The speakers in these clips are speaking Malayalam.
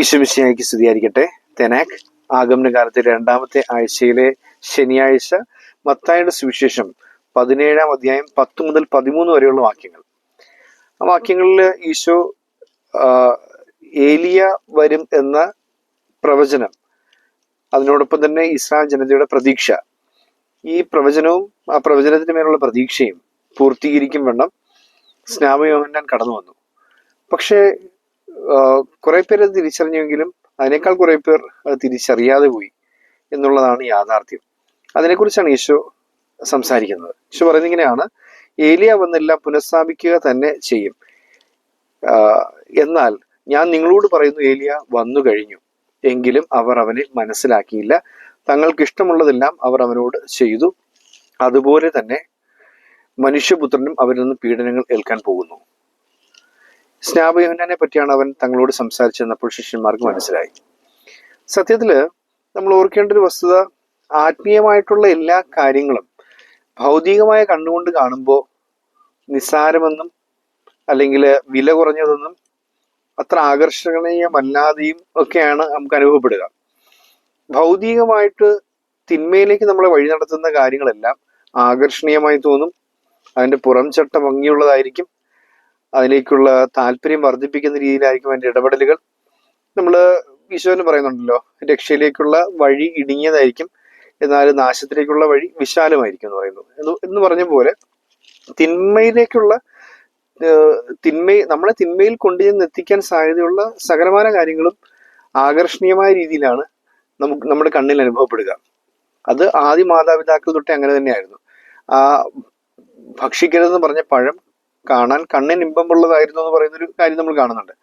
ഈശ്വമിശിയായിക്ക് സ്തുതിയായിരിക്കട്ടെ. തെനാക് ആഗമന കാലത്തെ രണ്ടാമത്തെ ആഴ്ചയിലെ ശനിയാഴ്ച മത്തായുടെ സുവിശേഷം പതിനേഴാം അധ്യായം പത്ത് മുതൽ പതിമൂന്ന് വരെയുള്ള വാക്യങ്ങൾ. ആ വാക്യങ്ങളിൽ ഈശോ ഏലിയ വരും എന്ന പ്രവചനം അതിനോടൊപ്പം തന്നെ ഇസ്രായേൽ ജനതയുടെ പ്രതീക്ഷ. ഈ പ്രവചനവും ആ പ്രവചനത്തിന് മേലുള്ള പ്രതീക്ഷയും പൂർത്തീകരിക്കും വണ്ണം സ്നാപയോഹന്നാൻ കടന്നു വന്നു പക്ഷേ കുറെ പേര് അത് തിരിച്ചറിഞ്ഞെങ്കിലും അതിനേക്കാൾ കുറെ പേർ അത് തിരിച്ചറിയാതെ പോയി എന്നുള്ളതാണ് യാഥാർത്ഥ്യം. അതിനെക്കുറിച്ചാണ് ഈശോ സംസാരിക്കുന്നത്. യേശു പറയുന്നത് ഇങ്ങനെയാണ് ഏലിയ വന്നെല്ലാം പുനഃസ്ഥാപിക്കുക തന്നെ ചെയ്യും. എന്നാൽ ഞാൻ നിങ്ങളോട് പറയുന്നു ഏലിയ വന്നു കഴിഞ്ഞു. എങ്കിലും അവർ അവനെ മനസ്സിലാക്കിയില്ല. തങ്ങൾക്ക് ഇഷ്ടമുള്ളതെല്ലാം അവർ അവനോട് ചെയ്തു. അതുപോലെ തന്നെ മനുഷ്യപുത്രനും അവരിൽ നിന്ന് പീഡനങ്ങൾ ഏൽക്കാൻ പോകുന്നു. സ്നാപയോഹനെ പറ്റിയാണ് അവൻ തങ്ങളോട് സംസാരിച്ചെന്നപ്പോൾ ശിഷ്യന്മാർക്ക് മനസ്സിലായി. സത്യത്തിൽ നമ്മൾ ഓർക്കേണ്ട ഒരു വസ്തുത ആത്മീയമായിട്ടുള്ള എല്ലാ കാര്യങ്ങളും ഭൗതികമായ കണ്ണുകൊണ്ട് കാണുമ്പോൾ നിസ്സാരമെന്നും അല്ലെങ്കിൽ വില കുറഞ്ഞതെന്നും അത്ര ആകർഷണീയമല്ലാതെയും ഒക്കെയാണ് നമുക്ക് അനുഭവപ്പെടുക. ഭൗതികമായിട്ട് തിന്മയിലേക്ക് നമ്മളെ വഴി നടത്തുന്ന കാര്യങ്ങളെല്ലാം ആകർഷണീയമായി തോന്നും. അതിന്റെ പുറം ചട്ട ഭംഗിയുള്ളതായിരിക്കും. അതിലേക്കുള്ള താല്പര്യം വർദ്ധിപ്പിക്കുന്ന രീതിയിലായിരിക്കും അതിന്റെ ഇടപെടലുകൾ. നമ്മൾ ഈശോന് പറയുന്നുണ്ടല്ലോ രക്ഷയിലേക്കുള്ള വഴി ഇടുങ്ങിയതായിരിക്കും എന്നാൽ നാശത്തിലേക്കുള്ള വഴി വിശാലമായിരിക്കും എന്ന് പറയുന്നു. എന്ന് എന്ന് പറഞ്ഞ പോലെ തിന്മയിലേക്കുള്ള തിന്മ നമ്മളെ തിന്മയിൽ കൊണ്ടുചെന്ന് എത്തിക്കാൻ സാധ്യതയുള്ള സകലമായ കാര്യങ്ങളും ആകർഷണീയമായ രീതിയിലാണ് നമുക്ക് നമ്മുടെ കണ്ണിൽ അനുഭവപ്പെടുക. അത് ആദ്യ മാതാപിതാക്കൾ തൊട്ടേ അങ്ങനെ തന്നെയായിരുന്നു. ആ ഭക്ഷിക്കരുതെന്ന് പറഞ്ഞ പഴം കാണാൻ കണ്ണിന് ഇമ്പമുള്ളതായിരുന്നു എന്ന് പറയുന്ന ഒരു കാര്യം നമ്മൾ കാണുന്നുണ്ട്.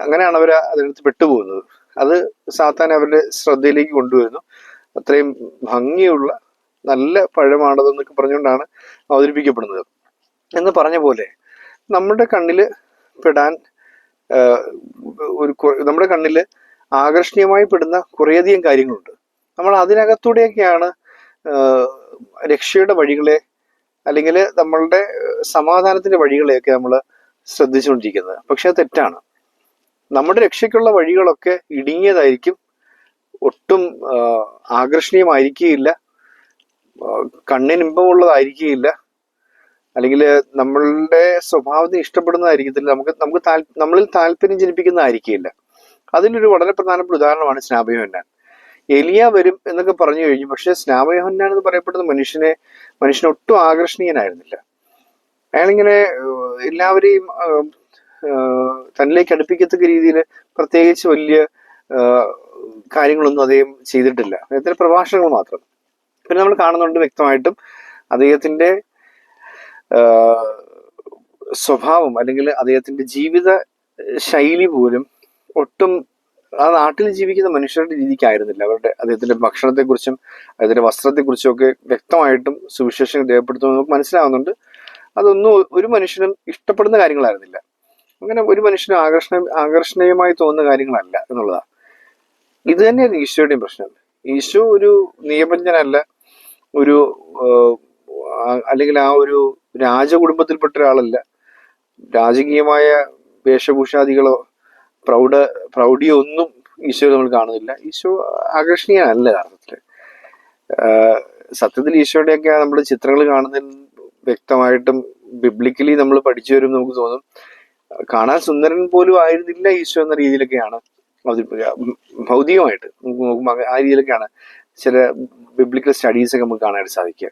അങ്ങനെയാണ് അവർ അതിനകത്ത് പെട്ടുപോകുന്നത്. അത് സാത്താൻ അവരുടെ ശ്രദ്ധയിലേക്ക് കൊണ്ടുവരുന്നു. അത്രയും ഭംഗിയുള്ള നല്ല പഴമാണതെന്നൊക്കെ പറഞ്ഞുകൊണ്ടാണ് അവതരിപ്പിക്കപ്പെടുന്നത്. എന്ന് പറഞ്ഞ പോലെ നമ്മുടെ കണ്ണിൽ പെടാൻ ഒരു നമ്മുടെ കണ്ണിൽ ആകർഷണീയമായി പെടുന്ന കുറേയധികം കാര്യങ്ങളുണ്ട്. നമ്മൾ അതിനകത്തൂടെയൊക്കെയാണ് രക്ഷയുടെ വഴികളെ അല്ലെങ്കിൽ നമ്മളുടെ സമാധാനത്തിന്റെ വഴികളെയൊക്കെ നമ്മൾ ശ്രദ്ധിച്ചുകൊണ്ടിരിക്കുന്നത്. പക്ഷെ അത് തെറ്റാണ്. നമ്മുടെ രക്ഷയ്ക്കുള്ള വഴികളൊക്കെ ഇടുങ്ങിയതായിരിക്കും. ഒട്ടും ആകർഷണീയമായിരിക്കുകയില്ല. കണ്ണിനിമ്പമുള്ളതായിരിക്കുകയില്ല അല്ലെങ്കിൽ നമ്മളുടെ സ്വഭാവത്തിന് ഇഷ്ടപ്പെടുന്നതായിരിക്കത്തില്ല നമുക്ക് നമുക്ക് താൽ- നമ്മളിൽ താല്പര്യം ജനിപ്പിക്കുന്നതായിരിക്കില്ല അതിലൊരു വളരെ പ്രധാനപ്പെട്ട ഉദാഹരണമാണ് സ്നാപയോഹന്നാൻ എലിയ വരും എന്നൊക്കെ പറഞ്ഞു കഴിഞ്ഞു. പക്ഷെ സ്നാപയോഹന്നാൻ എന്ന് പറയപ്പെടുന്ന മനുഷ്യനെ മനുഷ്യന് ഒട്ടും ആകർഷണീയനായിരുന്നില്ല. അയാളിങ്ങനെ എല്ലാവരെയും തന്നിലേക്ക് അടുപ്പിക്കത്തക്ക രീതിയിൽ പ്രത്യേകിച്ച് വലിയ കാര്യങ്ങളൊന്നും അദ്ദേഹം ചെയ്തിട്ടില്ല. അദ്ദേഹത്തിന്റെ പ്രഭാഷണങ്ങൾ മാത്രം. പിന്നെ നമ്മൾ കാണുന്നുണ്ട് വ്യക്തമായിട്ടും അദ്ദേഹത്തിന്റെ സ്വഭാവം അല്ലെങ്കിൽ അദ്ദേഹത്തിന്റെ ജീവിത ശൈലി പോലും ഒട്ടും ആ നാട്ടിൽ ജീവിക്കുന്ന മനുഷ്യരുടെ രീതിക്കായിരുന്നില്ല. അവരുടെ അദ്ദേഹത്തിന്റെ ഭക്ഷണത്തെക്കുറിച്ചും അദ്ദേഹത്തിന്റെ വസ്ത്രത്തെക്കുറിച്ചും ഒക്കെ വ്യക്തമായിട്ടും സുവിശേഷം രേഖപ്പെടുത്തുമെന്ന് നമുക്ക് മനസ്സിലാവുന്നുണ്ട്. അതൊന്നും ഒരു മനുഷ്യനും ഇഷ്ടപ്പെടുന്ന കാര്യങ്ങളായിരുന്നില്ല. അങ്ങനെ ഒരു മനുഷ്യനും ആകർഷണ ആകർഷണീയമായി തോന്നുന്ന കാര്യങ്ങളല്ല എന്നുള്ളതാണ് ഇത് തന്നെയാണ് ഈശോയുടെയും പ്രശ്നം. ഈശോ ഒരു നിയമജ്ഞനല്ല. ഒരു അല്ലെങ്കിൽ ആ ഒരു രാജകുടുംബത്തിൽപ്പെട്ട ഒരാളല്ല. രാജകീയമായ വേഷഭൂഷാദികളോ പ്രൗഢ പ്രൗഢിയോ ഒന്നും ഈശോ നമ്മൾ കാണുന്നില്ല. ഈശോ ആകർഷണീയനല്ല യഥാർത്ഥത്തിൽ. ആഹ് സത്യത്തിൽ ഈശോയുടെയൊക്കെ നമ്മൾ ചിത്രങ്ങൾ കാണുന്നതിൽ വ്യക്തമായിട്ടും ബിബ്ലിക്കലി നമ്മൾ പഠിച്ചു വരും നമുക്ക് തോന്നും കാണാൻ സുന്ദരൻ പോലും ആയിരുന്നില്ല ഈശോ എന്ന രീതിയിലൊക്കെയാണ് ഭൗതികമായിട്ട് നമുക്ക് നോക്കുമ്പോൾ ആ രീതിയിലൊക്കെയാണ് ചില ബിബ്ലിക്കൽ സ്റ്റഡീസ് ഒക്കെ നമുക്ക് കാണാനായിട്ട് സാധിക്കുക.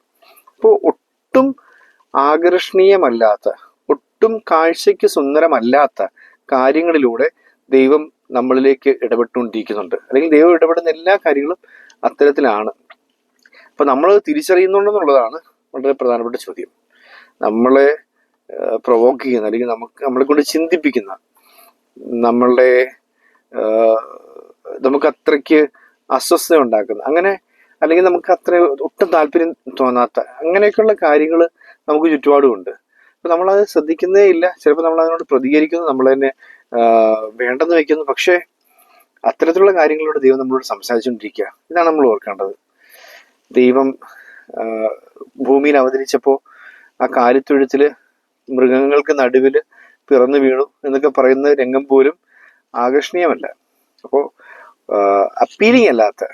അപ്പോൾ ഒട്ടും ആകർഷണീയമല്ലാത്ത ഒട്ടും കാഴ്ചയ്ക്ക് സുന്ദരമല്ലാത്ത കാര്യങ്ങളിലൂടെ ദൈവം നമ്മളിലേക്ക് ഇടപെട്ടുകൊണ്ടിരിക്കുന്നുണ്ട്. അല്ലെങ്കിൽ ദൈവം ഇടപെടുന്ന എല്ലാ കാര്യങ്ങളും അത്തരത്തിലാണ്. അപ്പൊ നമ്മൾ തിരിച്ചറിയുന്നുണ്ടെന്നുള്ളതാണ് വളരെ പ്രധാനപ്പെട്ട ചോദ്യം. നമ്മളെ പ്രൊവോക്ക് ചെയ്യുന്ന അല്ലെങ്കിൽ നമുക്ക് നമ്മളെ കൊണ്ട് ചിന്തിപ്പിക്കുന്ന നമ്മളുടെ നമുക്ക് അത്രയ്ക്ക് അസ്വസ്ഥത ഉണ്ടാക്കുന്ന അങ്ങനെ അല്ലെങ്കിൽ നമുക്ക് അത്ര ഒട്ടും താല്പര്യം തോന്നാത്ത അങ്ങനെയൊക്കെയുള്ള കാര്യങ്ങൾ നമുക്ക് ചുറ്റുപാടുമുണ്ട്. അപ്പൊ നമ്മളത് ശ്രദ്ധിക്കുന്നേ ഇല്ല. ചിലപ്പോൾ നമ്മൾ അതിനോട് പ്രതികരിക്കുന്നു നമ്മൾ തന്നെ വേണ്ടെന്ന് വെക്കുന്നു. പക്ഷേ അത്തരത്തിലുള്ള കാര്യങ്ങളോട് ദൈവം നമ്മളോട് സംസാരിച്ചുകൊണ്ടിരിക്കുക. ഇതാണ് നമ്മൾ ഓർക്കേണ്ടത്. ദൈവം ഭൂമിയിൽ അവതരിച്ചപ്പോൾ ആ കാലിത്തൊഴുത്തിൽ മൃഗങ്ങൾക്ക് നടുവിൽ പിറന്നു വീണു എന്നൊക്കെ പറയുന്ന രംഗം പോലും ആകർഷണീയമല്ല. അപ്പോൾ അപ്പീലിംഗ് അല്ലാത്ത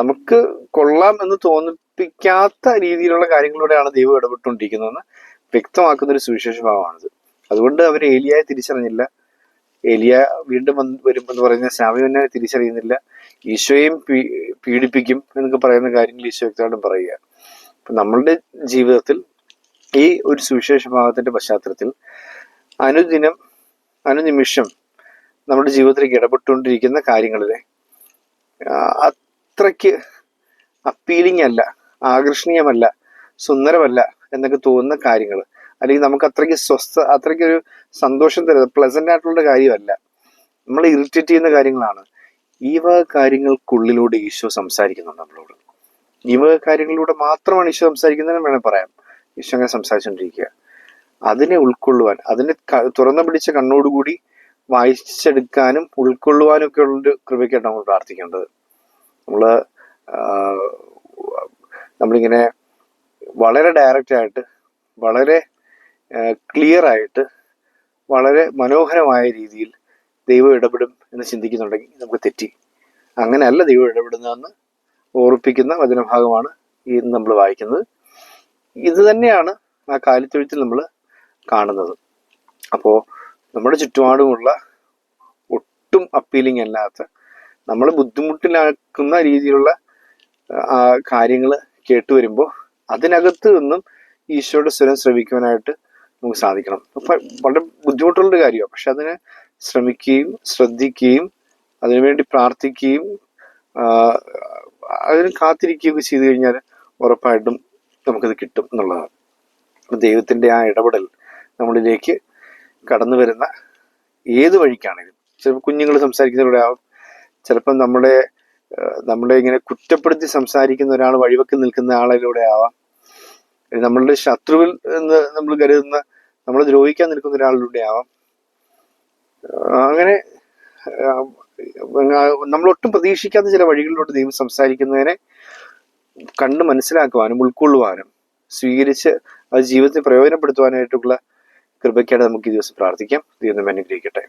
നമുക്ക് കൊള്ളാം എന്ന് തോന്നിപ്പിക്കാത്ത രീതിയിലുള്ള കാര്യങ്ങളിലൂടെയാണ് ദൈവം ഇടപെട്ടുകൊണ്ടിരിക്കുന്നതെന്ന് വ്യക്തമാക്കുന്ന ഒരു സുവിശേഷ ഭാവമാണിത് അതുകൊണ്ട് അവർ ഏലിയായെ തിരിച്ചറിഞ്ഞില്ല. ഏലിയ വീണ്ടും വന്ന് വരും എന്ന് പറയുന്ന സ്വാമിനെ തിരിച്ചറിയുന്നില്ല. ഈശോയും പീഡിപ്പിക്കും എന്നൊക്കെ പറയുന്ന കാര്യങ്ങൾ ഈശോ വ്യക്തമായിട്ടും പറയുക അപ്പൊ നമ്മളുടെ ജീവിതത്തിൽ ഈ ഒരു സുവിശേഷ ഭാഗത്തിന്റെ പശ്ചാത്തലത്തിൽ അനുദിനം അനുനിമിഷം നമ്മുടെ ജീവിതത്തിലേക്ക് ഇടപെട്ടുകൊണ്ടിരിക്കുന്ന കാര്യങ്ങളിലെ അത്രയ്ക്ക് അപ്പീലിംഗ് അല്ല ആകർഷണീയമല്ല സുന്ദരമല്ല എന്നൊക്കെ തോന്നുന്ന കാര്യങ്ങൾ അല്ലെങ്കിൽ നമുക്ക് അത്രയ്ക്ക് സ്വസ്ഥ അത്രയ്ക്ക് ഒരു സന്തോഷം തരുന്നത് പ്ലസന്റ് ആയിട്ടുള്ള കാര്യമല്ല. നമ്മളെ ഇറിറ്റേറ്റ് ചെയ്യുന്ന കാര്യങ്ങളാണ്. ഈ വക കാര്യങ്ങൾക്കുള്ളിലൂടെ ഈശോ സംസാരിക്കുന്നുണ്ട് നമ്മളോട്. ഈ വക കാര്യങ്ങളിലൂടെ മാത്രമാണ് ഈശോ സംസാരിക്കുന്നതെന്ന് വേണേൽ പറയാം. ഈശോ അങ്ങനെ സംസാരിച്ചുകൊണ്ടിരിക്കുക. അതിനെ ഉൾക്കൊള്ളുവാൻ അതിനെ തുറന്നു പിടിച്ച കണ്ണോടുകൂടി വായിച്ചെടുക്കാനും ഉൾക്കൊള്ളുവാനും ഒക്കെ ഉള്ളൊരു കൃപയ്ക്കായിട്ട് നമ്മൾ പ്രാർത്ഥിക്കേണ്ടത്. നമ്മൾ നമ്മളിങ്ങനെ വളരെ ഡയറക്റ്റ് ആയിട്ട് വളരെ ക്ലിയർ ആയിട്ട് വളരെ മനോഹരമായ രീതിയിൽ ദൈവം ഇടപെടും എന്ന് ചിന്തിക്കുന്നുണ്ടെങ്കിൽ നമുക്ക് തെറ്റി. അങ്ങനെയല്ല ദൈവം ഇടപെടുന്നതെന്ന് ഓർപ്പിക്കുന്ന വചനഭാഗമാണ് ഈ നമ്മൾ വായിക്കുന്നത്. ഇത് തന്നെയാണ് ആ കാലിത്തൊഴുത്തിൽ നമ്മൾ കാണുന്നത്. അപ്പോൾ നമ്മുടെ ചുറ്റുപാടുമുള്ള ഒട്ടും അപ്പീലിംഗ് അല്ലാത്ത നമ്മൾ ബുദ്ധിമുട്ടിലാക്കുന്ന രീതിയിലുള്ള ആ കാര്യങ്ങൾ കേട്ടു വരുമ്പോൾ അതിനകത്ത് നിന്നും ഈശോയുടെ സ്വരം ശ്രമിക്കുവാനായിട്ട് നമുക്ക് സാധിക്കണം. അപ്പൊ വളരെ ബുദ്ധിമുട്ടുള്ള കാര്യമാണ് പക്ഷെ അതിനെ ശ്രമിക്കുകയും ശ്രദ്ധിക്കുകയും അതിനുവേണ്ടി പ്രാർത്ഥിക്കുകയും അതിന് കാത്തിരിക്കുകയൊക്കെ ചെയ്തു കഴിഞ്ഞാൽ ഉറപ്പായിട്ടും നമുക്കത് കിട്ടും എന്നുള്ളതാണ്. അപ്പൊ ദൈവത്തിന്റെ ആ ഇടപെടൽ നമ്മളിലേക്ക് കടന്നു വരുന്ന ഏത് വഴിക്കാണെങ്കിലും ചിലപ്പോൾ കുഞ്ഞുങ്ങൾ സംസാരിക്കുന്നതിലൂടെ ആവും ചിലപ്പം നമ്മുടെ നമ്മളെ ഇങ്ങനെ കുറ്റപ്പെടുത്തി സംസാരിക്കുന്ന ഒരാൾ വഴിവെക്കി നിൽക്കുന്ന ആളിലൂടെ ആവാം. നമ്മളുടെ ശത്രുവിൽ എന്ന് നമ്മൾ കരുതുന്ന നമ്മൾ ദ്രോഹിക്കാൻ നിൽക്കുന്ന ഒരാളിലൂടെ ആവാം. അങ്ങനെ നമ്മൾ ഒട്ടും പ്രതീക്ഷിക്കാത്ത ചില വഴികളിലൂടെ ദൈവം സംസാരിക്കുന്നതിനെ കണ്ട് മനസ്സിലാക്കുവാനും ഉൾക്കൊള്ളുവാനും സ്വീകരിച്ച് അത് ജീവിതത്തിൽ പ്രയോജനപ്പെടുത്തുവാനായിട്ടുള്ള കൃപയ്ക്കായിട്ട് നമുക്ക് ഈ ദിവസം പ്രാർത്ഥിക്കാം. ദൈവം അനുഗ്രഹിക്കട്ടെ.